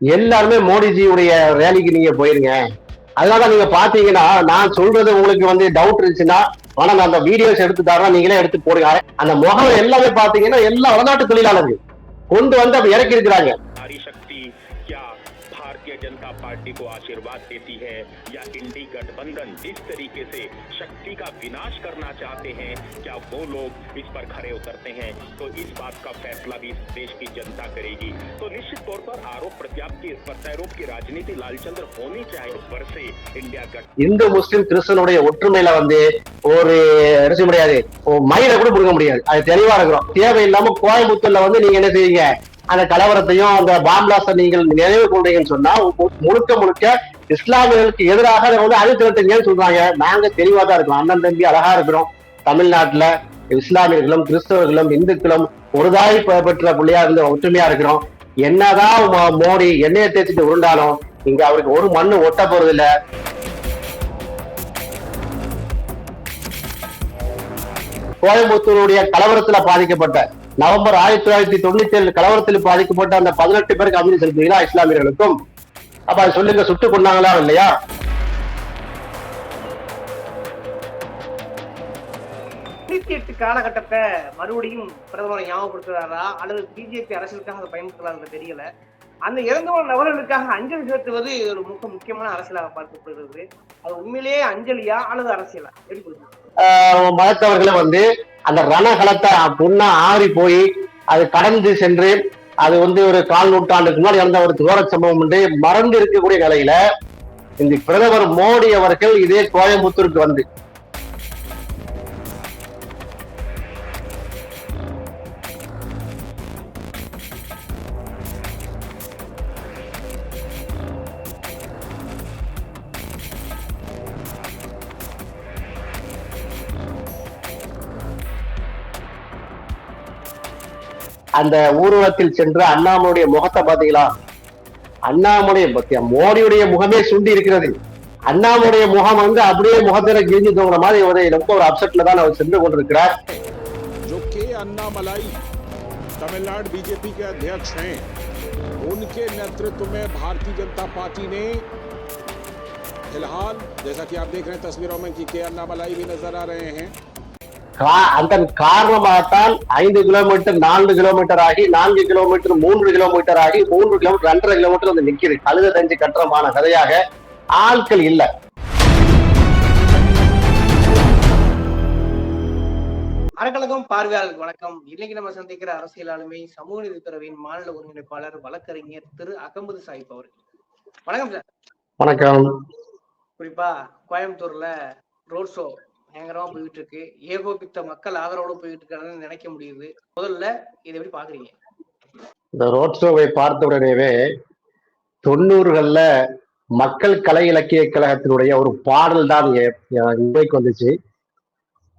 எல்லாருமே மோடிஜியுடைய ரேலிக்கு நீங்க போயிருங்க. அதனால நீங்க பாத்தீங்கன்னா நான் சொல்றது உங்களுக்கு வந்து டவுட் இருந்துச்சுன்னா ஆனா நான் அந்த வீடியோஸ் எடுத்து தரேன் நீங்களே எடுத்து போடுங்க. அந்த முகம் எல்லாமே பாத்தீங்கன்னா எல்லா வளநாட்டு தொழிலாளர்கள் கொண்டு வந்து அப்ப இறக்கி இருக்கிறாங்க को आशीर्वाद देती है या इंडी गठबंधन जिस तरीके से शक्ति का विनाश करना चाहते हैं क्या वो लोग इस पर खड़े उतरते हैं तो इस बात का फैसला भी इस देश की जनता करेगी तो निश्चित तौर पर आरोप प्रत्यारोप की प्रत्यारोप की राजनीति लालचंद्र होनी चाहिए और से इंडिया गठ இந்து முஸ்லிம் கிறிஸ்தனுடைய ஒற்றுமையில வந்து ஒரு என்ன செய்ய முடியாது ஒரு மயில கூட கொடுக்க முடியாது அது தெளிவா இருக்கிறோம் தேவையில்லாம கோயம்புத்தூர்ல வந்து நீங்க என்ன செய்வீங்க அந்த கலவரத்தையும் அந்த பாம்பிளாஸ்ட நீங்கள் நினைவு கொண்டீங்கன்னு சொன்னா முழுக்க முழுக்க இஸ்லாமியர்களுக்கு எதிராக வந்து வந்து அழித்திரட்டுங்கன்னு சொல்றாங்க. நாங்க தெளிவா தான் இருக்கிறோம் அண்ணன் தம்பி அழகா இருக்கிறோம். தமிழ்நாட்டுல இஸ்லாமியர்களும் கிறிஸ்தவர்களும் இந்துக்களும் ஒரு தாய் பெற்ற பிள்ளையா இருந்து ஒற்றுமையா இருக்கிறோம். என்னதான் மோ- மோடி எண்ணெயை தேய்ச்சிட்டு உருண்டாலும் இங்க அவருக்கு ஒரு மண்ணு ஒட்ட போறது இல்ல கோயம்புத்தூருடைய கலவரத்துல பாதிக்கப்பட்ட நவம்பர் ஆயிரத்தி தொள்ளாயிரத்தி தொண்ணூத்தி ஏழு கலவரத்தில் பாதிக்கப்பட்ட அந்த பதினெட்டு பேருக்கு அமைதி செலுத்துவீங்களா இஸ்லாமியர்களுக்கும். அப்ப அது சொல்லுங்க சுட்டு கொண்டாங்களா இல்லையா? தொண்ணூத்தி எட்டு காலகட்டத்தை மறுபடியும் பிரதமரை ஞாபகப்படுத்துறாரா? அல்லது பிஜேபி அரசியலுக்காக அதை பயன்படுத்தலாம்னு தெரியல. அந்த இறந்து போன நபர்களுக்காக அஞ்சலி செலுத்துவது ஒரு மிக முக்கியமான அரசியலாக பார்க்கப்படுகிறது. அது உண்மையிலேயே அஞ்சலியா அல்லது அரசியலா? எப்படி மதத்தவர்களை வந்து அந்த ரணகலத்தை புண்ணா ஆறி போய் அது கடந்து சென்று அது வந்து ஒரு கால் நூற்றாண்டுக்கு முன்னாடி நடந்த ஒரு துவர சம்பவம் என்று மறந்து இருக்கக்கூடிய நிலையில இந்த பிரதமர் மோடி அவர்கள் இதே கோயம்புத்தூருக்கு வந்து அந்த ஊர்வலத்தில் சென்று அண்ணாமலையுடைய முகத்தை பாத்தீங்களா அண்ணாமலை பத்தியா மோடியுடைய முகமே சுண்டி இருக்கிறது அண்ணாமலையுடைய முகம் வந்து அப்படியே முகத்தில கிழிஞ்சு தோங்குற மாதிரி ஒரு ரொம்ப ஒரு அப்செட்ல தான் அவர் சென்று கொண்டிருக்கிறார் जो के अन्ना मलाई तमिलनाडु बीजेपी के अध्यक्ष हैं उनके नेतृत्व में भारतीय जनता पार्टी ने फिलहाल जैसा कि आप देख रहे हैं तस्वीरों में कि के अन्ना मलाई भी नजर आ रहे हैं கா- அதன் காரணமாகத்தான் ஐந்து கிலோமீட்டர் நான்கு கிலோமீட்டர் ஆகி நான்கு கிலோமீட்டர் மூன்று கிலோமீட்டர் ஆகி மூன்று கிலோமீட்டர் ரெண்டரை கிலோமீட்டர் வந்து நிக்குது. அழுத தஞ்சு கட்டுறமான கதையாக ஆட்கள் இல்ல. அறக்கழகம் பார்வையாளர்களுக்கு வணக்கம். இன்னைக்கு நம்ம சந்திக்கிற அரசியல் ஆளுமை சமூக நீதித்துறையின் மாநில ஒருங்கிணைப்பாளர் வழக்கறிஞர் திரு அகமது சாஹிப் அவர்கள். வணக்கம் சார். வணக்கம். குறிப்பா கோயம்புத்தூர்ல ரோட் ஷோ பயங்கரமா போயிட்டு இருக்கு ஏகோபித்த மக்கள் ஆதரவோட போயிட்டு இருக்காங்கன்னு நினைக்க முடியுது. முதல்ல இதை எப்படி பாக்குறீங்க? இந்த ரோட் ஷோவை பார்த்த உடனேவே தொண்ணூறுகள்ல மக்கள் கலை இலக்கிய கழகத்தினுடைய ஒரு பாடல் தான் இன்றைக்கு வந்துச்சு.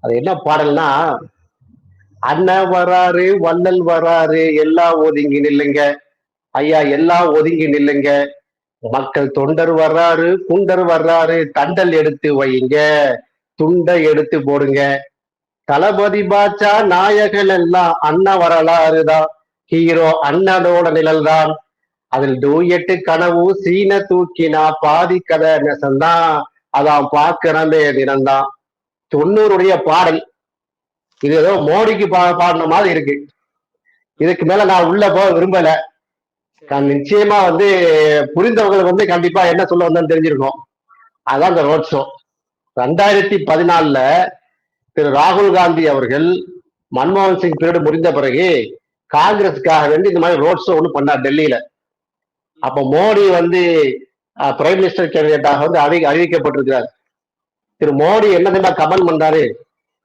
அது என்ன பாடல்னா அண்ணன் வராரு வள்ளல் வராரு எல்லாம் ஒதுங்கி நில்லுங்க. ஐயா எல்லாம் ஒதுங்கி நில்லுங்க. மக்கள் தொண்டர் வர்றாரு குண்டர் வர்றாரு தண்டல் எடுத்து வையுங்க. துண்டை எடுத்து போடுங்க. தளபதி பாச்சா நாயகன் எல்லாம் அண்ணா வரலாறுதான் ஹீரோ அண்ணனோட நிழல்தான். அதில் டூயட்டு கனவு சீன தூக்கினா பாதி கதை நெசந்தான். அதான் பார்க்கிறமே தினம்தான் தொண்ணூறுடைய பாடல். இது ஏதோ மோடிக்கு பா பாடின மாதிரி இருக்கு. இதுக்கு மேல நான் உள்ள போக விரும்பல. நான் நிச்சயமா வந்து புரிந்தவங்களுக்கு வந்து கண்டிப்பா என்ன சொல்ல வந்தேன்னு தெரிஞ்சிருக்கோம் அதான் இந்த ரோட் ஷோ ரெண்டாயிரத்தி பதினாலுல திரு ராகுல் காந்தி அவர்கள் மன்மோகன் சிங் பீரியடு முடிந்த பிறகு காங்கிரஸுக்காக வேண்டி இந்த மாதிரி ரோட் ஷோ ஒன்று பண்ணார் டெல்லியில. அப்ப மோடி வந்து பிரைம் மினிஸ்டர் கேண்டிடேட்டாக வந்து அறி அறிவிக்கப்பட்டிருக்கிறார். திரு மோடி என்ன தெரியுமா கமெண்ட் பண்றாரு?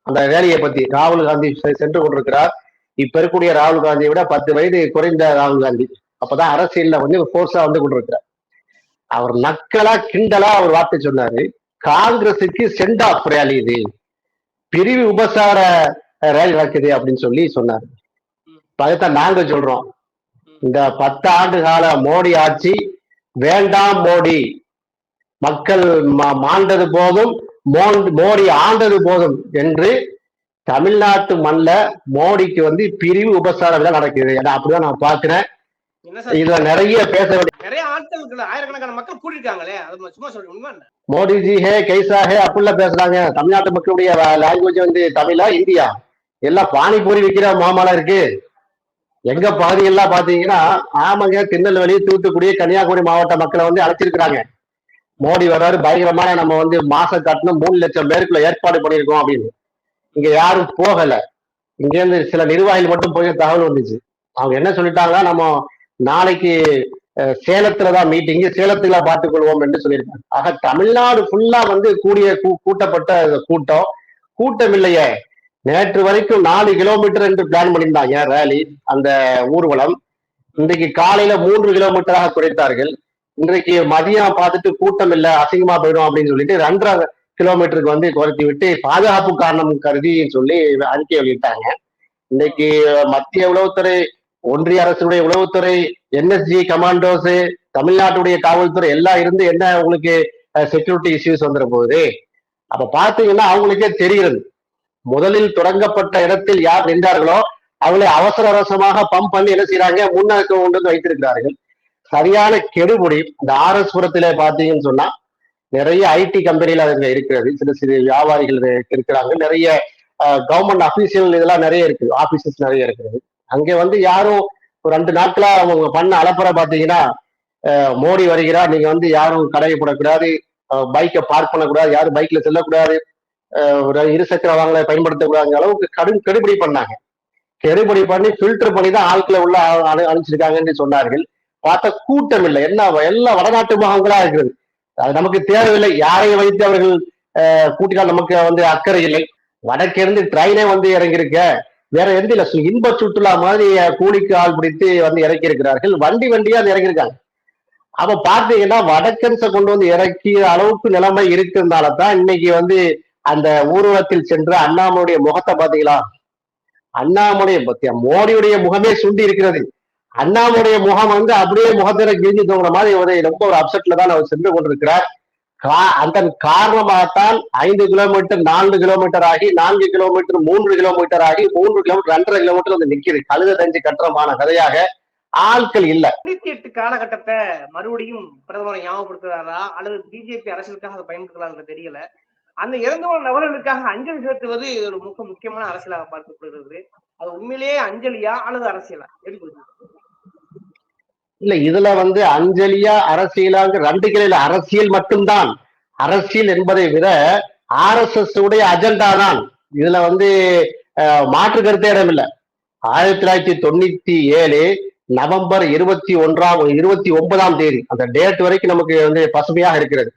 அந்த வேலையை பத்தி ராகுல் காந்தி சென்று கொண்டிருக்கிறார். இப்ப இருக்கக்கூடிய ராகுல் காந்தியை விட பத்து வயது குறைந்த ராகுல் காந்தி. அப்பதான் அரசியல்ல வந்து ஃபோர்ஸா வந்து கொண்டிருக்கிறார். அவர் நக்கலா கிண்டலா அவர் வார்த்தை சொன்னாரு. காங்கிரசுக்கு சென்ட் ஆஃப் ரேலி இது. பிரிவு உபசார ரேலி நடக்குது அப்படின்னு சொல்லி சொன்னார். அதைத்தான் நாங்க சொல்றோம். இந்த பத்து ஆண்டு கால மோடி ஆட்சி வேண்டாம் மோடி. மக்கள் மா- மாண்டது போதும் மோன்- மோடி ஆண்டது போதும் என்று தமிழ்நாட்டு மண்ணில் மோடிக்கு வந்து பிரிவு உபசாரம் தான் நடக்குது. ஏன்னா அப்படிதான் நான் பாக்குறேன் இதுல நிறைய பேச வேண்டிய நிறைய ஆட்கள் ஆயிரக்கணக்கான மக்கள் கூட்டிருக்காங்களே அது சும்மா உண்மை என்ன? மோடிஜி ஹே கைசா ஹே அப்படிலாம் பேசுறாங்க. தமிழ்நாட்டு மக்களுடைய லாங்குவேஜ் வந்து தமிழா இந்தியா? எல்லாம் பானிபூரி விற்கிற மாமலம் இருக்கு. எங்க பகுதியெல்லாம் பாத்தீங்கன்னா ஆமாங்க திருநெல்வேலி தூத்துக்குடி கன்னியாகுமரி மாவட்ட மக்களை வந்து அழைச்சிருக்கிறாங்க. மோடி வர்றாரு பயங்கரமான நம்ம வந்து மாசம் கட்டணும் மூணு லட்சம் பேருக்குள்ள ஏற்பாடு பண்ணியிருக்கோம் அப்படின்னு. இங்க யாரும் போகல. இங்க இருந்து சில நிர்வாகிகள் மட்டும் போய் தகவல் வந்துச்சு. அவங்க என்ன சொல்லிட்டாங்கன்னா நம்ம நாளைக்கு சேலத்துல சேலத்துலதான் மீட்டிங் சேலத்துல பார்த்துக் கொள்வோம் என்று சொல்லியிருக்காங்க ஆக தமிழ்நாடு ஃபுல்லா வந்து கூடிய கூ- கூட்டப்பட்ட கூட்டம். கூட்டம் இல்லையே நேற்று வரைக்கும் நாலு கிலோமீட்டர் என்று பிளான் பண்ணியிருந்தாங்க. ரேலி அந்த ஊர்வலம். இன்றைக்கு காலையில மூன்று கிலோமீட்டராக குறைத்தார்கள். இன்றைக்கு மதியம் பார்த்துட்டு கூட்டம் இல்ல அசிங்கமா போயிடும் அப்படின்னு சொல்லிட்டு ரெண்டரை கிலோமீட்டருக்கு வந்து குறைத்து விட்டு பாதுகாப்பு காரணம் கருதி சொல்லி அறிக்கை வெளியிட்டாங்க. இன்னைக்கு மத்திய உளவுத்துறை ஒன்றிய அரசுடைய உளவுத்துறை என்எஸ்ஜி கமாண்டோஸ் தமிழ்நாட்டுடைய காவல்துறை எல்லாம் இருந்து என்ன உங்களுக்கு செக்யூரிட்டி இஷ்யூஸ் வந்துட போகுது? அப்ப பாத்தீங்கன்னா அவங்களுக்கே தெரிகிறது. முதலில் தொடங்கப்பட்ட இடத்தில் யார் நின்றார்களோ அவளை அவசர அவசரமாக பம்ப் பண்ணி என்ன செய்யறாங்க முன்னாக்க கொண்டு வந்து வைத்திருக்கிறார்கள். சரியான கெடுபுடி இந்த ஆர்எஸ் புறத்துல பாத்தீங்கன்னு சொன்னா நிறைய ஐடி கம்பெனியில அதுங்க இருக்கிறது. சில சிறு வியாபாரிகள் இருக்கிறாங்க. நிறைய கவர்மெண்ட் அபிஷியல் இதெல்லாம் நிறைய இருக்கு. ஆபீசஸ் நிறைய இருக்கிறது. அங்க வந்து யாரும் ஒரு ரெண்டு நாட்களா அவங்க பண்ண அலப்புற பாத்தீங்கன்னா மோடி வருகிறார். நீங்க வந்து யாரும் கடையை போடக்கூடாது பைக்கை பார்க் பண்ணக்கூடாது யாரும் பைக்ல செல்லக்கூடாது ஒரு இருசக்கர வாகனங்களை பயன்படுத்தக்கூடாது அளவுக்கு கடும் கெடுபடி பண்ணாங்க. கெடுபடி பண்ணி ஃபில்டர் பண்ணி தான் ஆட்களை உள்ள அனுப்பிச்சிருக்காங்கன்னு சொன்னார்கள். பார்த்தா கூட்டம் இல்லை. என்ன எல்லாம் வடநாட்டு முகங்களா இருக்கிறது அது நமக்கு தேவையில்லை. யாரையும் வைத்து அவர்கள் கூட்டினால் நமக்கு வந்து அக்கறை இல்லை. வடக்கிருந்து ட்ரெயினே வந்து இறங்கியிருக்க. வேற எந்த இல்ல. இன்ப சுற்றுலா மாதிரி கூலிக்கு ஆள் பிடித்து வந்து இறக்கி இருக்கிறார்கள் வண்டி வண்டியா அது இறங்கியிருக்காங்க அப்ப பார்த்தீங்கன்னா வடக்கன்ஸை கொண்டு வந்து இறக்கிய அளவுக்கு நிலைமை இருக்கிறதுனால தான் இன்னைக்கு வந்து அந்த ஊர்வலத்தில் சென்று அண்ணாமலையுடைய முகத்தை பாத்தீங்களா அண்ணாமுடைய பத்தியா? மோடியுடைய முகமே சுண்டி இருக்கிறது. அண்ணாமுடைய முகம் வந்து அப்படியே முகத்தில கிழிஞ்சு தோங்குற மாதிரி ரொம்ப ஒரு அப்செட்ல தான் அவர் சென்று கொண்டிருக்கிறார். அதன் காரணமாகத்தான் ஐந்து கிலோமீட்டர் நான்கு கிலோமீட்டர் ஆகி நான்கு கிலோமீட்டர் மூன்று கிலோமீட்டர் ஆகி மூன்று கிலோமீட்டர் ரெண்டரை கிலோமீட்டர் வந்து நிக்கிறது கழுத தஞ்சு கட்டுறமான கதையாக ஆட்கள் இல்ல. தொண்ணூத்தி எட்டு காலகட்டத்தை மறுபடியும் பிரதமரை ஞாபகப்படுத்துறாரா? அல்லது பிஜேபி அரசியலுக்காக அதை பயன்படுத்தலாம் தெரியல. அந்த இறந்து போன நபர்களுக்காக அஞ்சலி செலுத்துவது ஒரு மிக முக்கியமான அரசியலாக பார்க்கப்படுகிறது. அது உண்மையிலேயே அஞ்சலியா அல்லது அரசியலா? எப்படி இல்ல இதுல வந்து அஞ்சலியா அரசியலாங்க ரெண்டு கிளையில அரசியல் மட்டும்தான். அரசியல் என்பதை விட ஆர் எஸ் எஸ் உடைய அஜெண்டா தான். இதுல வந்து மாற்று கருத்தே இடமில்லை ஆயிரத்தி தொள்ளாயிரத்தி தொண்ணூத்தி ஏழு நவம்பர் இருபத்தி ஒன்றாம் இருபத்தி ஒன்பதாம் தேதி அந்த டேட் வரைக்கும் நமக்கு வந்து பசுமையாக இருக்கிறது.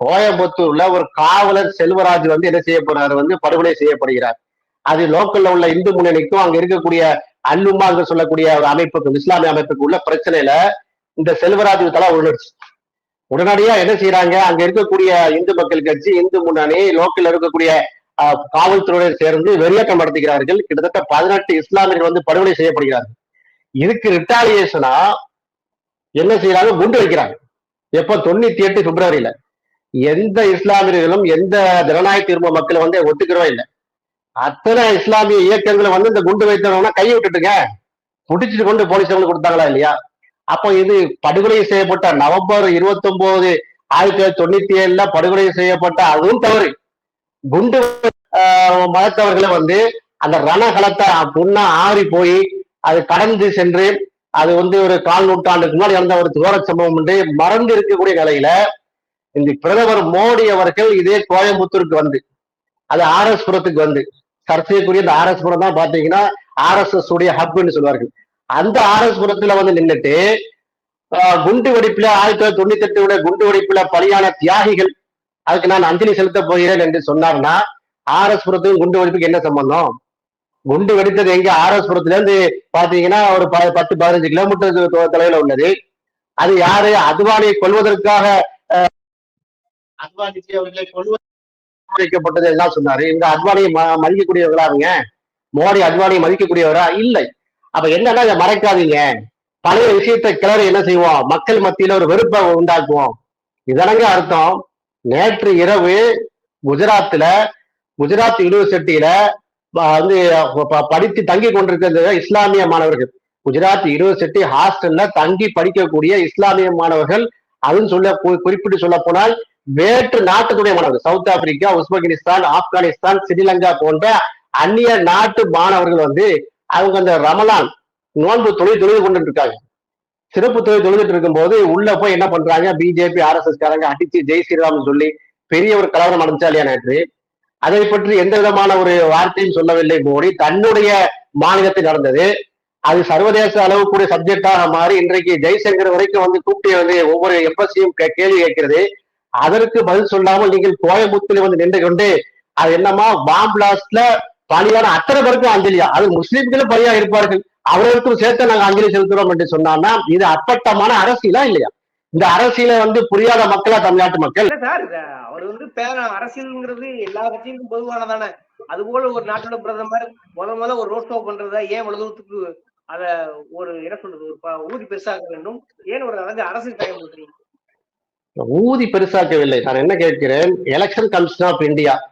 கோயம்புத்தூர்ல ஒரு காவலர் செல்வராஜ் வந்து என்ன செய்ய போறாரு? வந்து படுகொலை செய்யப்படுகிறார். அது லோக்கல்ல உள்ள இந்து முன்னணிக்கும் அங்க இருக்கக்கூடிய அல்லுமா என்று சொல்லக்கூடிய ஒரு அமைப்புக்கு இஸ்லாமிய அமைப்புக்கு உள்ள பிரச்சனையில இந்த செல்வராஜ் தலா உணர்ச்சி உடனடியா என்ன செய்யறாங்க அங்க இருக்கக்கூடிய இந்து மக்கள் கட்சி இந்து முன்னணி லோக்கல்ல இருக்கக்கூடிய ஆஹ், காவல்துறையுடன் சேர்ந்து வெறியாக்கம் நடத்துகிறார்கள். கிட்டத்தட்ட பதினெட்டு இஸ்லாமியர்கள் வந்து படுகொலை செய்யப்படுகிறார்கள். இதுக்கு ரிட்டாலியேஷனா என்ன செய்யறாங்க குண்டு வைக்கிறாங்க எப்ப? தொண்ணூத்தி எட்டு பிப்ரவரியில. எந்த இஸ்லாமியர்களும் எந்த ஜனநாயக திரும்ப மக்களை வந்து ஒத்துக்கிறவா இல்லை. அத்தனை இஸ்லாமிய இயக்கங்களை வந்து இந்த குண்டு வைத்தவங்கன்னா கையை விட்டுட்டுங்க. முடிச்சிட்டு கொண்டு போலீஸ் கொடுத்தாங்களா இல்லையா? அப்போ இது படுகொலை செய்யப்பட்ட நவம்பர் இருபத்தி ஒன்பது ஆயிரத்தி தொள்ளாயிரத்தி தொண்ணூத்தி ஏழுல படுகொலை செய்யப்பட்ட அதுவும் தவறு. குண்டு மதத்தவர்களை வந்து அந்த ரணகலத்தை புண்ணா ஆறி போய் அது கடந்து சென்று அது வந்து ஒரு கால் நூற்றாண்டுக்கு முன்னாடி நடந்த ஒரு துவர சம்பவம் என்று மறந்து இருக்கக்கூடிய நிலையில இந்த பிரதமர் மோடி அவர்கள் இதே கோயம்புத்தூருக்கு வந்து அது ஆர் எஸ் புரத்துக்கு வந்து. சர்ச்சைக்குரிய இந்த ஆர் எஸ் புரம் தான் பாத்தீங்கன்னா ஆர்எஸ்எஸ் உடைய ஹப்னு சொல்வார்கள். அந்த ஆர்எஸ் புரத்துல வந்து நின்னுட்டு குண்டு வெடிப்புல ஆயிரத்தி தொள்ளாயிரத்தி தொண்ணூத்தி எட்டு குண்டு வெடிப்புல பலியான தியாகிகள் அதுக்கு நான் அஞ்சலி செலுத்த போகிறேன் என்று சொன்னார்னா ஆர்எஸ் புரத்துக்கும் குண்டு வெடிப்புக்கு என்ன சம்பந்தம்? குண்டு வெடித்தது எங்க? ஆர்எஸ் புரத்துல இருந்து பாத்தீங்கன்னா ஒரு ப- பத்து பதினஞ்சு கிலோமீட்டர் தொலைவில் உள்ளது. அது யாரு? அத்வானியை கொல்வதற்காக அஹ், அத்வானிஜி அவர்களை கொள்வது வைக்கப்பட்டது எல்லாம் சொன்னாரு. இந்த அத்வானியை மதிக்கக்கூடியவர்களாருங்க மோடி அத்வானியை மதிக்கக்கூடியவரா? இல்லை. அப்ப என்னன்னா இதை மறைக்காதீங்க. பழைய விஷயத்தை கிளறி என்ன செய்வோம்? மக்கள் மத்தியில ஒரு வெறுப்பை உண்டாக்குவோம். இதனங்க அர்த்தம். நேற்று இரவு குஜராத்ல குஜராத் யூனிவர்சிட்டியில வந்து படித்து தங்கி கொண்டிருக்கிறது இஸ்லாமிய மாணவர்கள். குஜராத் யூனிவர்சிட்டி ஹாஸ்டல்ல தங்கி படிக்கக்கூடிய இஸ்லாமிய மாணவர்கள் அதுன்னு சொல்ல குறிப்பிட்டு சொல்ல போனால் வேற்று நாட்டுடைய மாணவர்கள் South Africa Uzbekistan Afghanistan Sri Lanka போன்ற அந்நிய நாட்டு மாணவர்கள் வந்து அவங்க அந்த ரமலான் நோன்பு தொழில் தொழுது கொண்டு இருக்காங்க சிறப்பு தொழில் தொழுதுட்டு இருக்கும்போது உள்ள போய் என்ன பண்றாங்க? பிஜேபி ஆர்எஸ்எஸ் காரங்க அடிச்சு ஜெய் ஸ்ரீராம் சொல்லி பெரிய ஒரு கலவரம் நடந்துச்சா இல்லையா நேற்று அதை பற்றி எந்த விதமான ஒரு வார்த்தையும் சொல்லவில்லை மோடி. தன்னுடைய மாநிலத்தில் நடந்தது. அது சர்வதேச அளவு கூட சப்ஜெக்டாக மாறி இன்றைக்கு ஜெய்சங்கர் வரைக்கும் வந்து கூப்பிட்டு வந்து ஒவ்வொரு எம்பசியும் கேள்வி கேட்கிறது. அதற்கு பதில் சொல்லாமல் நீங்கள் கோயம்புத்தூர்ல வந்து நின்று கொண்டு அது என்னமா பாம்பிளாஸ்ட்ல பலியான அத்தனை பேருக்கும் அஞ்சலியா? அது முஸ்லீம்களும் பலியா இருப்பார்கள். அவர்களுக்கும் சேர்த்து நாங்க அஞ்சலி செலுத்துறோம் என்று சொன்னான்னா இது அப்பட்டமான அரசியலா இல்லையா? இந்த அரசியல வந்து புரியாத மக்களா தமிழ்நாட்டு மக்கள்? சார் அவர் வந்து பேர அரசியல்ங்கிறது எல்லா கட்சிகளுக்கும் பொதுவானதானே. அது போல ஒரு நாட்டோட பிரதமர் முத முத ஒரு ரோட் ஷோ பண்றதா ஏன் உலகத்துக்கு அத ஒரு என்ன சொல்றது ஒரு ஊதி பெருசாக வேண்டும்? ஏன் ஒரு அதாவது அரசியல் பயன்படுத்துறீங்க? ஊதி பெருசாக்கவில்லை. நான் என்ன கேட்கிறேன்? எலெக்ஷன் கமிஷன் ஆஃப் இந்தியா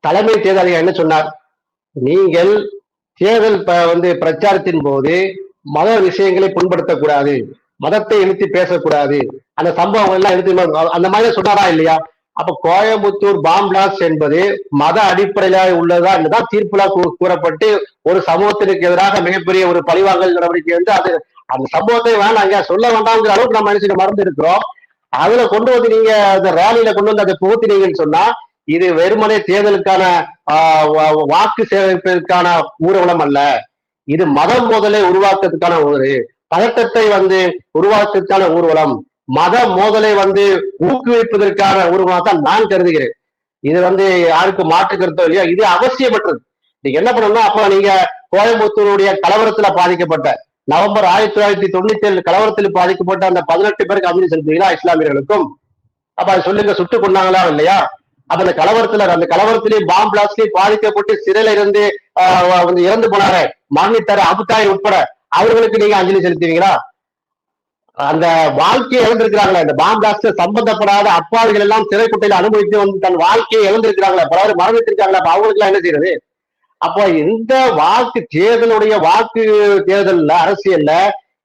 தலைமை தேர்தல் என்ன சொன்னார்? நீங்கள் தேர்தல் வந்து பிரச்சாரத்தின் போது மத விஷயங்களை புண்படுத்தக்கூடாது. மதத்தை இழுத்து பேசக்கூடாது. அந்த சம்பவங்கள் எல்லாம் எடுத்து அந்த மாதிரி சொன்னாரா இல்லையா? அப்ப கோயம்புத்தூர் பாம் பிளாஸ்ட் என்பது மத அடிப்படையில உள்ளதா என்றுதான் தீர்ப்புலா கூ- கூறப்பட்டு ஒரு சமூகத்திற்கு எதிராக மிகப்பெரிய ஒரு பழிவாங்கல் நடவடிக்கை வந்து அது அந்த சம்பவத்தை வேணாங்க சொல்ல வேண்டாம்ங்கிற அளவுக்கு நம்ம மனுஷங்க மறந்து இருக்கிறோம் அதுல கொண்டு வந்து நீங்க அந்த ரேலியில கொண்டு வந்து அதை புகுத்தினீங்கன்னு சொன்னா இது வெறுமனே தேர்தலுக்கான ஆஹ், வாக்கு சேகரிப்பதற்கான ஊர்வலம் அல்ல. இது மதம் மோதலை உருவாக்குறதுக்கான ஒரு பதட்டத்தை வந்து உருவாக்குறதுக்கான ஊர்வலம். மத மோதலை வந்து ஊக்குவிப்பதற்கான ஊர்வலம் தான் நான் கருதுகிறேன். இது வந்து யாருக்கு மாற்று கருத்தோ இல்லையா இது அவசியமற்றது. நீங்க என்ன பண்ணணும்னா அப்ப நீங்க கோயம்புத்தூருடைய கலவரத்துல பாதிக்கப்பட்ட நவம்பர் ஆயிரத்தி தொள்ளாயிரத்தி தொண்ணூத்தி ஏழு கலவரத்தில் பாதிக்கப்பட்ட அந்த பதினெட்டு பேருக்கு அமைதி செலுத்துவீங்களா இஸ்லாமியர்களுக்கும். அப்ப அது சொல்லுங்க சுட்டு கொண்டாங்களா இல்லையா? அப்ப அந்த கலவரத்துல அந்த கலவரத்திலேயும் பாம் பிளாஸ்ட்லயும் பாதிக்கப்பட்டு சிறையில இருந்து ஆஹ், வந்து இறந்து போனாரு மரணித்தாரு அபுதாய் உட்பட. அவர்களுக்கு நீங்க அஞ்சலி செலுத்துவீங்களா? அந்த வாழ்க்கையை இழந்திருக்கிறாங்களே இந்த பாம் பிளாஸ்ட் சம்பந்தப்படாத அப்பாவிகள் எல்லாம் சிறைக்குட்டையில அனுபவித்து வந்து தன் வாழ்க்கையை இழந்திருக்கிறாங்களே பலர் மரணித்திருக்காங்களே அப்ப அவங்களுக்கு எல்லாம் என்ன செய்யறது? அப்போ இந்த வாக்கு தேர்தலுடைய வாக்கு தேர்தல்ல அரசியல்ல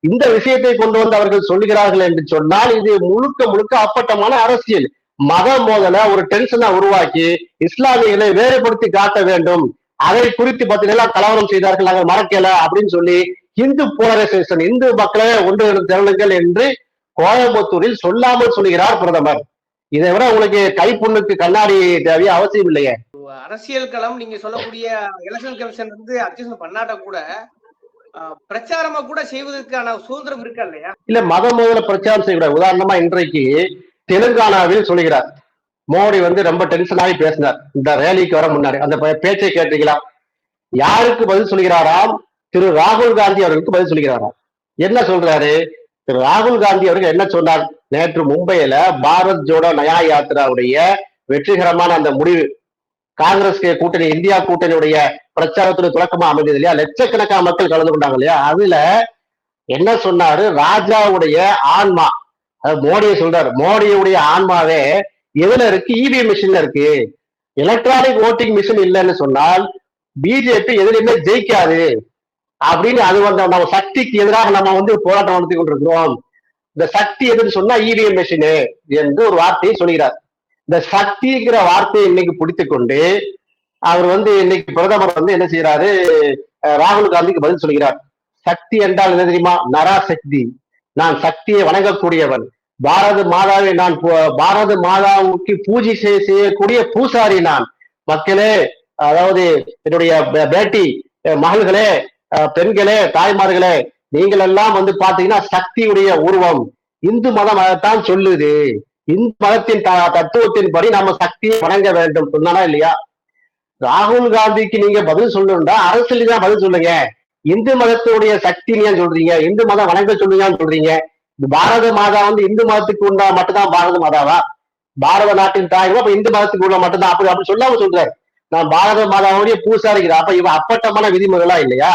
இந்த விஷயத்தை கொண்டு வந்து அவர்கள் சொல்லுகிறார்கள் என்று சொன்னால் இது முழுக்க முழுக்க அப்பட்டமான அரசியல். மத மோதலை ஒரு டென்ஷனை உருவாக்கி இஸ்லாமியர்களை வேறுபடுத்தி காட்ட வேண்டும். அதை குறித்து பார்த்தீங்கன்னா கலவரம் செய்தார்கள் நாங்கள் மறக்கல அப்படின்னு சொல்லி இந்து போலரைசேஷன் இந்து மக்களை ஒன்று திரளுங்கள் என்று கோயம்புத்தூரில் சொல்லாமல் சொல்லுகிறார் பிரதமர். இதை விட உங்களுக்கு கைப்புண்ணுக்கு கண்ணாடி தேவைய அவசியம் இல்லையே. அரசியல் களம் நீங்க சொல்லக்கூடிய எலெக்ஷன் கமிஷன் வந்து அட்ஜஸ்ட் பண்ணாட்ட கூட பிரச்சாரமா கூட செய்வதற்கான சுதந்திரம் இருக்கா இல்லையா? இல்ல மத மோதல பிரச்சாரம் செய்யக்கூடாது உதாரணமா இன்றைக்கு தெலுங்கானாவில் சொல்லுகிறார். மோடி வந்து ரொம்ப டென்ஷனாகி பேசினார். இந்த ரேலிக்கு வர முன்னாடி. அந்த பேச்சை கேட்டீங்களா? யாருக்கு பதில் சொல்கிறாராம் திரு ராகுல் காந்தி அவர்களுக்கு பதில் சொல்கிறாராம் என்ன சொல்றாரு? திரு ராகுல் காந்தி அவர்கள் என்ன சொன்னார்? நேற்று மும்பையில பாரத் ஜோடோ நயா யாத்திராவுடைய வெற்றிகரமான அந்த முடிவு காங்கிரஸ் கூட்டணி இந்தியா கூட்டணியுடைய பிரச்சாரத்துல தொடக்கமா அமைந்தது இல்லையா? லட்சக்கணக்கான மக்கள் கலந்து கொண்டாங்க இல்லையா? அதுல என்ன சொன்னாரு? ராஜாவுடைய ஆன்மா மோடியை சொல்றாரு. மோடியுடைய ஆன்மாவே எதுல இருக்கு? இவிஎம் மிஷின்ல இருக்கு. எலக்ட்ரானிக் ஓட்டிங் மிஷின் இல்லைன்னு சொன்னால் பிஜேபி எதுலையுமே ஜெயிக்காது அப்படின்னு அது வந்து நம்ம சக்திக்கு எதிராக நம்ம வந்து போராட்டம் நடத்தி கொண்டிருக்கிறோம். இந்த சக்தி எதுன்னு சொன்னா இவிஎம் மிஷினு என்று ஒரு வார்த்தையை சொல்கிறார் இந்த சக்திங்கிற வார்த்தையை இன்னைக்கு பிடித்து கொண்டு அவர் வந்து இன்னைக்கு பிரதமர் வந்து என்ன செய்யறாரு ராகுல் காந்திக்கு பதில் சொல்கிறார். சக்தி என்றால் என்ன தெரியுமா? நராசக்தி. நான் சக்தியை வணங்கக்கூடியவன். பாரத மாதாவை நான் பாரத மாதாவுக்கு பூஜை செய்ய செய்யக்கூடிய பூசாரி நான். மக்களே அதாவது என்னுடைய பேட்டி மகள்களே பெண்களே தாய்மார்களே நீங்கள் எல்லாம் வந்து பாத்தீங்கன்னா சக்தியுடைய உருவம். இந்து மதம் அதைத்தான் சொல்லுது. இந்து மதத்தின் தத்துவத்தின் தத்துவத்தின்படி நம்ம சக்தியை வணங்க வேண்டும் சொன்னானா இல்லையா? ராகுல் காந்திக்கு நீங்க பதில் சொல்லணும்டா அரசியல் தான் பதில் சொல்லுங்க. இந்து மதத்துடைய சக்தி ஏன் சொல்றீங்க? இந்து மதம் வணங்க சொல்லுங்கன்னு சொல்றீங்க? பாரத மாதா வந்து இந்து மதத்துக்கு உண்டா? மட்டும்தான் பாரத மாதாவா? பாரத நாட்டின் தாய்வா அப்ப இந்து மதத்துக்கு உள்ள மட்டும்தான். அப்படி அப்படி சொல்லாம சொல்றாரு நான் பாரத மாதாவுடைய பூசாரிக்கிறேன் அப்ப இவ அப்பட்டமான விதிமுறைகளா இல்லையா?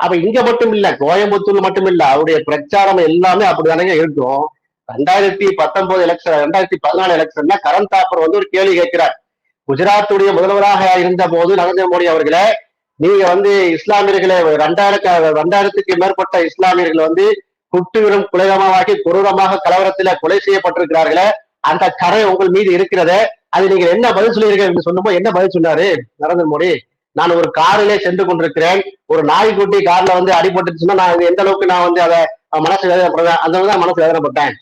அப்ப இங்க மட்டும் இல்ல கோயம்புத்தூர்ல மட்டும் இல்ல அவருடைய பிரச்சாரம் எல்லாமே அப்படிதானங்க இருக்கும். ரெண்டாயிரத்தி பத்தொன்பது எலெக்ஷன் ரெண்டாயிரத்தி பதினாலு எலெக்ஷன்ல கரண் தாப்பர் வந்து ஒரு கேள்வி கேட்கிறார். குஜராத்துடைய முதல்வராக இருந்த போது நரேந்திர மோடி அவர்களே நீங்க வந்து இஸ்லாமியர்களை ரெண்டாயிரம் ரெண்டாயிரத்துக்கு மேற்பட்ட இஸ்லாமியர்கள் வந்து குட்டுவிடும் குலகமாகி கொடூரமாக கலவரத்துல கொலை செய்யப்பட்டிருக்கிறார்களே அந்த கரை உங்கள் மீது இருக்கிறதே அது நீங்க என்ன பதில் சொல்லியிருக்கீங்க என்று என்ன பதில் சொன்னாரு? நரேந்திர மோடி நான் ஒரு காரிலே சென்று கொண்டிருக்கிறேன் ஒரு நாய்க்குட்டி கார்ல வந்து அடிபட்டுச்சுன்னா நான் எந்த அளவுக்கு நான் வந்து அதை மனசு வேதனைப்படுறேன் அந்த அளவுக்கு தான் மனசு வேதனைப்பட்டேன்.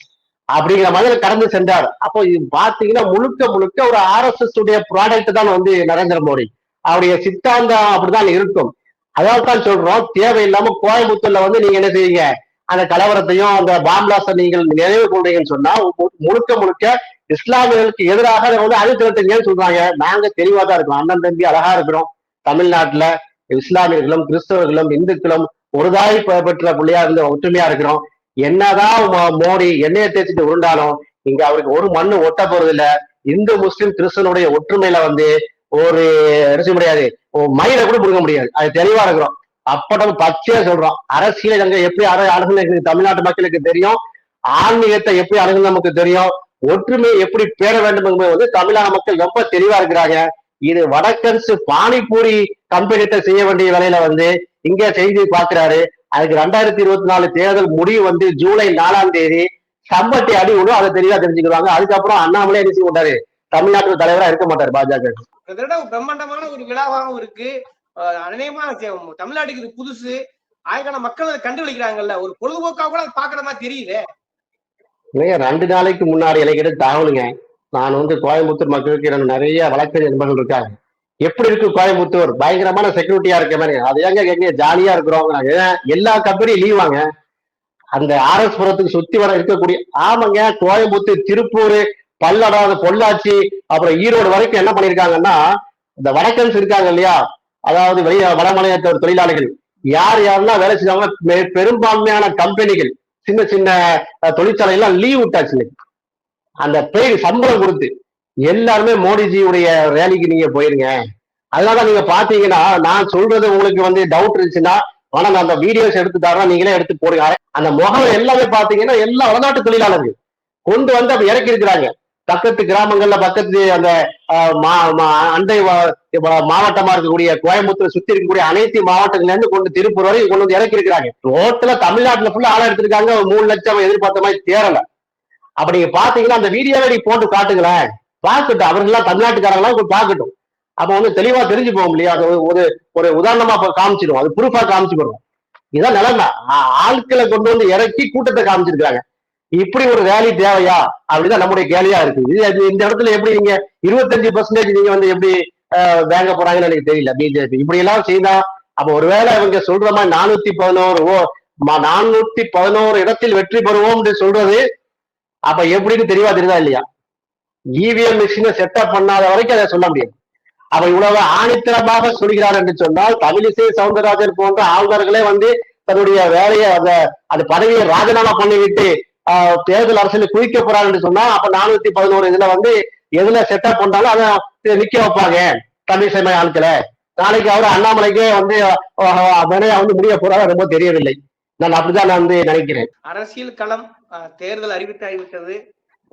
அப்படிங்கிற மாதிரி கடந்து சென்றார். அப்போ இது பாத்தீங்கன்னா முழுக்க முழுக்க ஒரு ஆர்எஸ்எஸ் உடைய ப்ராடக்ட் தான் வந்து நரேந்திர மோடி. அவருடைய சித்தாந்தம் அப்படிதான் இருக்கும். அதாவது தான் சொல்றோம் தேவையில்லாம கோயம்புத்தூர்ல வந்து நீங்க என்ன செய்வீங்க? அந்த கலவரத்தையும் அந்த பாம்லாஸை நீங்கள் நினைவு கொள்றீங்கன்னு சொன்னா முழுக்க முழுக்க இஸ்லாமியர்களுக்கு எதிராக வந்து அழித்திருத்தீங்கன்னு சொல்றாங்க. நாங்க தெளிவா தான் இருக்கோம். அண்ணன் தம்பி அழகா இருக்கிறோம். தமிழ்நாட்டுல இஸ்லாமியர்களும் கிறிஸ்தவர்களும் இந்துக்களும் ஒருதாய் பெ- பெற்ற பிள்ளையா இருந்து ஒற்றுமையா இருக்கிறோம். என்னதான் மோ- மோடி எண்ணெயை தேய்ச்சிட்டு உருண்டாலும் இங்க அவருக்கு ஒரு மண்ணு ஒட்ட போறது இல்ல இந்து முஸ்லிம் கிறிஸ்தனுடைய ஒற்றுமையில வந்து ஒரு என்ன முடியாது? மயில கூட கொடுக்க முடியாது. அது தெளிவா இருக்கிறோம். அப்படம் பச்சையா சொல்றோம். அரசியல் அங்க எப்படி அற அணுகுன்னு தமிழ்நாட்டு மக்களுக்கு தெரியும். ஆன்மீகத்தை எப்படி அணுகுன்னு நமக்கு தெரியும்? ஒற்றுமை எப்படி பேர வேண்டும் என்பது வந்து தமிழ்நாடு மக்கள் ரொம்ப தெளிவா இருக்கிறாங்க. இது வடக்கரசு பானிபூரி கம்பெனிட்ட செய்ய வேண்டிய வேலையில வந்து இங்க செய்தி பாக்குறாரு அதுக்கு ரெண்டாயிரத்தி இருபத்தி நாலு தேர்தல் முடிவு வந்து ஜூலை நாலாம் தேதி சம்பட்டி அடி விடும் அதை தெளிவா தெரிஞ்சுக்கிறாங்க அதுக்கப்புறம் அண்ணாமலை என்ன செய்ய மாட்டாரு? தமிழ்நாட்டு தலைவரா இருக்க மாட்டாரு பாஜக. பிரம்மாண்டமான ஒரு விழாவாகவும் இருக்கு. அநேகமா தமிழ்நாட்டுக்கு இது புதுசு. ஆயிரக்கணக்கான மக்கள் அதை கண்டுபிடிக்கிறாங்கல்ல. ஒரு பொழுதுபோக்கா கூட பாக்குற மாதிரி தெரியுது இல்லைங்க ரெண்டு நாளைக்கு முன்னாடி எனக்கு தகவலுங்க. நான் வந்து கோயம்புத்தூர் மக்களுக்கு நிறைய வழக்கறிஞர் நண்பர்கள் இருக்காங்க. எப்படி இருக்கு கோயம்புத்தூர்? பயங்கரமான செக்யூரிட்டியா இருக்க மாதிரி. அது ஏங்க எங்க ஜாலியா இருக்கிறோம் எல்லா கம்பெனியும் லீவாங்க அந்த ஆர்எஸ் புரத்துக்கு சுத்தி வர இருக்கக்கூடிய ஆமாங்க கோயம்புத்தூர் திருப்பூர் பல்லடம் பொள்ளாச்சி அப்புறம் ஈரோடு வரைக்கும் என்ன பண்ணிருக்காங்கன்னா இந்த வடக்கன்ஸ் இருக்காங்க இல்லையா? அதாவது வெளிய வடமலையற்ற தொழிலாளிகள். யார் யாரெல்லாம் வேலை செஞ்சாங்க பெ- பெரும்பான்மையான கம்பெனிகள் சின்ன சின்ன தொழிற்சாலை எல்லாம் லீவ் விட்டாச்சு. அந்த பேர் சம்பளம் கொடுத்து. எல்லாருமே மோடிஜியுடைய ரேலிக்கு நீங்க போயிருங்க. அதனால நீங்க பாத்தீங்கன்னா நான் சொல்றது உங்களுக்கு வந்து டவுட் இருந்துச்சுன்னா ஆனா நான் அந்த வீடியோஸ் எடுத்து தரேன் நீங்களே எடுத்து போடுங்க. அந்த முகம் எல்லாமே பாத்தீங்கன்னா எல்லா வடநாட்டு தொழிலாளர்கள் கொண்டு வந்து அப்ப இறக்கி இருக்கிறாங்க பக்கத்து கிராமங்கள்ல பக்கத்து அந்த மா- மா- அண்டை மாவட்டமா இருக்கக்கூடிய கோயம்புத்தூர் சுத்தி இருக்கக்கூடிய அனைத்து மாவட்டங்கள்ல இருந்து கொண்டு திருப்பூர் வரைக்கும் கொண்டு வந்து இறக்கி இருக்கிறாங்க ரோட்ல தமிழ்நாட்டுல ஃபுல்லா ஆளா எடுத்திருக்காங்க. மூணு லட்சம் எதிர்பார்த்த மாதிரி தேரல அப்படி நீங்க பாத்தீங்கன்னா அந்த வீடியோவை நீ போட்டு காட்டுங்களேன். பார்க்கட்டும். அவர்கள்லாம் தமிழ்நாட்டுக்காரங்களாம் போய் பார்க்கட்டும். அப்ப வந்து தெளிவா தெரிஞ்சு போகும் இல்லையா? அது ஒரு- ஒரு உதாரணமா காமிச்சிடும் அது ப்ரூஃபா காமிச்சுக்கிறோம் இதான் நிலைமை. ஆ- ஆட்களை கொண்டு வந்து இறக்கி கூட்டத்தை காமிச்சிருக்காங்க இப்படி ஒரு வேலி தேவையா? அப்படிதான் நம்முடைய கேலியா இருக்கு இது இந்த இடத்துல எப்படி நீங்க இருபத்தஞ்சு பர்சன்டேஜ் நீங்க வந்து எப்படி வேங்க போறாங்கன்னு எனக்கு தெரியல. பிஜேபி இப்படி எல்லாம் செய்தா அப்ப ஒருவேளை அவங்க சொல்ற மாதிரி நானூத்தி பதினோரு ஓ நானூத்தி பதினோரு இடத்தில் வெற்றி பெறுவோம் சொல்றது அப்ப எப்படின்னு தெளிவா தெரியுதா இல்லையா? இவிஎம் மிஷினை செட்டப் பண்ணாத வரைக்கும் அதை சொல்ல முடியாது. அவர் இவ்வளவு ஆணித்தரமாக சொல்கிறார் என்று சொன்னால் தமிழிசை சவுந்தரராஜன் போன்ற ஆளுநர்களே வந்து தன்னுடைய வேலையை அந்த அந்த பதவியை ராஜினாமா பண்ணிவிட்டு ஆஹ், தேர்தல் அரசியல் குவிக்க போறார் என்று சொன்னா அப்ப நானூத்தி பதினோரு இதுல வந்து எதுல செட்டப் பண்ணாலும் அதை நிக்க வைப்பாங்க தமிழிசை மாதிரி ஆட்களை. நாளைக்கு அவர் அண்ணாமலைக்கே வந்து ஆஹ், வந்து முடிய போறாரு ரொம்ப தெரியவில்லை. நான் அப்படிதான் நான் வந்து நினைக்கிறேன். அரசியல் களம் அஹ், தேர்தல் அறிவித்தாகிவிட்டது.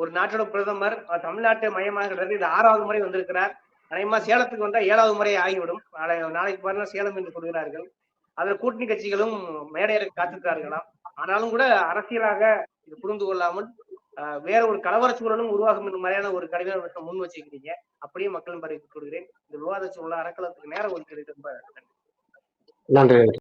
ஒரு நாட்டோட பிரதமர் தமிழ்நாட்டை மையமாகிறது இது ஆறாவது முறை வந்திருக்கிறார். அநேகமா சேலத்துக்கு வந்தா ஏழாவது முறை ஆகிவிடும். நாளை நாளைக்கு பாருங்க சேலம் என்று சொல்கிறார்கள். அதில் கூட்டணி கட்சிகளும் மேடையேற காத்திருக்கிறார்களாம். ஆனாலும் கூட அரசியலாக இது புரிந்து கொள்ளாமல் வேற ஒரு கலவர சூழலும் உருவாகும் என்ற மாதிரியான ஒரு கடின முன் வச்சிருக்கீங்க அப்படியே மக்களும் பரவிக் கொள்கிறேன். இந்த விவாத சூழல அறக்கலத்துக்கு நேரம் ஒதுக்கிறது ரொம்ப நன்றி.